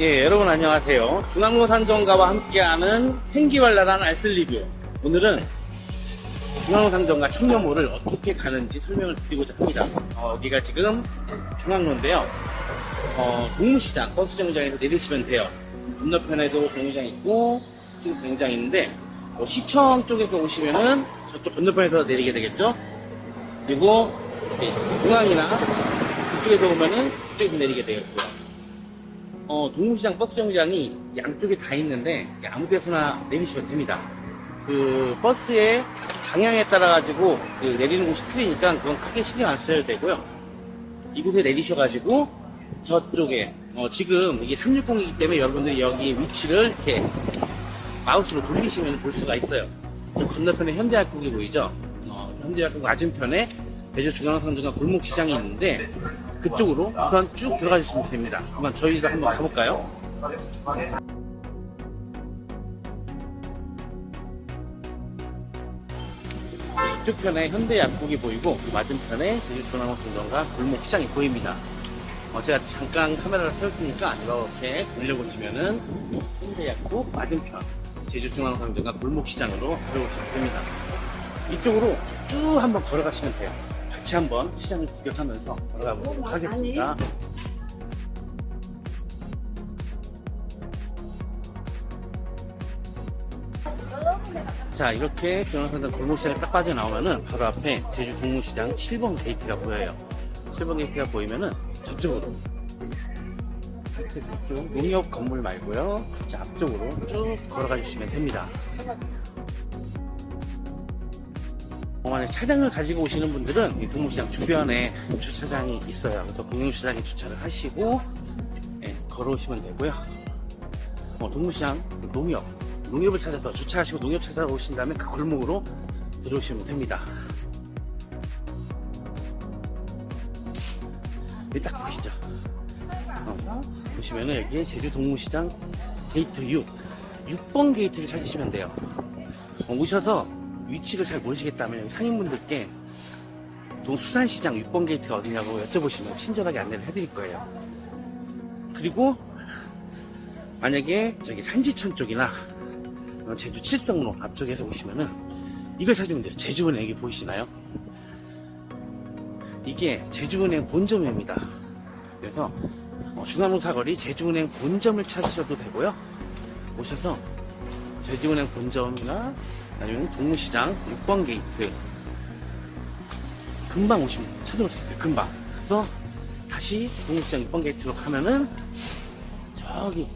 예, 여러분 안녕하세요. 중앙로 상점가와 함께하는 생기발랄한 알쓸 리뷰. 오늘은 중앙로 상점가 청년몰을 어떻게 가는지 설명을 드리고자 합니다. 어, 여기가 지금 중앙로인데요. 어, 동무시장, 버스 정류장에서 내리시면 돼요. 건너편에도 정류장 있고, 지금 정류장 있는데, 어, 시청 쪽에서 오시면은 저쪽 건너편에서 내리게 되겠죠? 그리고 예, 공항이나 그쪽에서 오면은 그쪽에서 내리게 되겠고요. 어, 동무시장 버스 정류장이 양쪽에 다 있는데 아무 데서나 내리시면 됩니다. 그 버스의 방향에 따라 가지고 그 내리는 곳이 틀리니까 그건 크게 신경 안 써야 되고요. 이곳에 내리셔가지고 저쪽에 어, 지금 이게 360이기 때문에 여러분들이 여기 위치를 이렇게 마우스로 돌리시면 볼 수가 있어요. 저 건너편에 현대약국이 보이죠? 어, 현대약국 맞은편에 대저중앙상점과 골목시장이 있는데 그쪽으로 우선 쭉 들어가 주시면 됩니다. 한번 저희도 한번 가볼까요? 이쪽 편에 현대 약국이 보이고 맞은편에 제주중앙상점과 골목 시장이 보입니다. 어, 제가 잠깐 카메라를 세울 테니까 이렇게 돌려보시면은 현대 약국 맞은편 제주중앙상점과 골목시장으로 들어오시면 됩니다. 이쪽으로 쭉 한번 걸어가시면 돼요. 같이 한번 시장을 구경하면서 걸어가 보도록 하겠습니다. 자 이렇게 중앙상점 골목시장에 딱 빠져나오면은 바로 앞에 제주 동문시장 7번 게이트가 보여요. 7번 게이트가 보이면은 저쪽으로. 저쪽 농협 건물 말고요. 자 앞쪽으로 쭉 걸어가 주시면 됩니다. 어, 만약 차량을 가지고 오시는 분들은 이 동문시장 주변에 주차장이 있어요 그래서 공용주차장에 주차를 하시고 예, 걸어오시면 되고요 어, 동문시장 농협 농협을 찾아서 주차하시고 농협 찾아오신 다음에 그 골목으로 들어오시면 됩니다. 여기 딱 보시죠. 어, 보시면은 여기 제주 동문시장 게이트 6, 6번 게이트를 찾으시면 돼요. 어, 오셔서 위치를 잘 모르시겠다면 상인분들께 동수산시장 6번 게이트가 어디냐고 여쭤보시면 친절하게 안내를 해드릴 거예요. 그리고 만약에 저기 산지천 쪽이나 어, 제주 칠성로 앞쪽에서 오시면은 이걸 찾으면 돼요. 제주은행 여기 보이시나요? 이게 제주은행 본점입니다. 그래서 어, 중앙로 사거리 제주은행 본점을 찾으셔도 되고요. 오셔서 제주은행 본점이나 아니면 동무시장 6번 게이트 금방 오시면 찾아올 수 있어요. 금방. 그래서 다시 동무시장 6번 게이트로 가면은 저기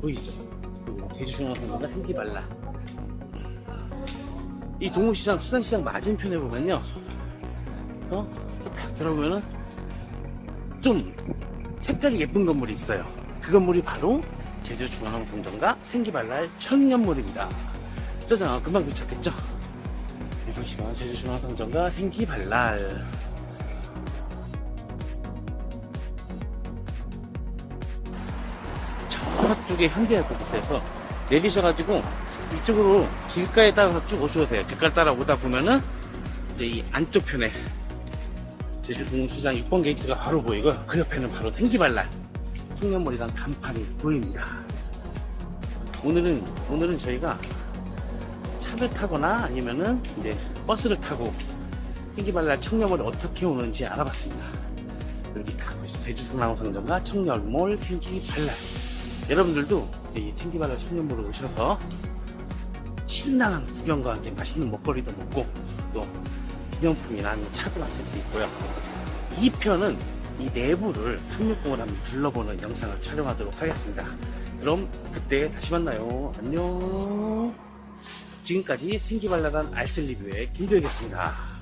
보이시죠? 그 제주중앙선거가 생기발라. 이 동호시장, 수산시장 맞은편에 보면요. 어? 딱 들어보면은 좀 색깔이 예쁜 건물이 있어요. 그 건물이 바로 제주중앙성전과 생기발랄 청년몰입니다. 짜잔, 금방 도착했죠? 이보시면 제주중앙성전과 생기발랄. 저쪽에 현대약국에서 내리셔가지고 이쪽으로 길가에 따라서 쭉 오셔도 돼요. 길가를 따라 오다 보면은 이제 이 안쪽 편에 제주 동수장 6번 게이트가 바로 보이고 그 옆에는 바로 생기발랄 청년몰이란 간판이 보입니다. 오늘은 오늘은 저희가 차를 타거나 아니면은 이제 버스를 타고 생기발랄 청년몰이 어떻게 오는지 알아봤습니다. 여기 딱 보시죠. 제주 중앙상점과 청년몰 생기발랄 여러분들도 이 탱기발랄 청년몰에 오셔서 신나는 구경과 함께 맛있는 먹거리도 먹고 또 기념품이나 아니면 차도 마실 수 있고요. 2편은 이 내부를 360을 한번 둘러보는 영상을 촬영하도록 하겠습니다. 그럼 그때 다시 만나요. 안녕. 지금까지 생기발랄한 알쓸 리뷰의 김도혁이었습니다.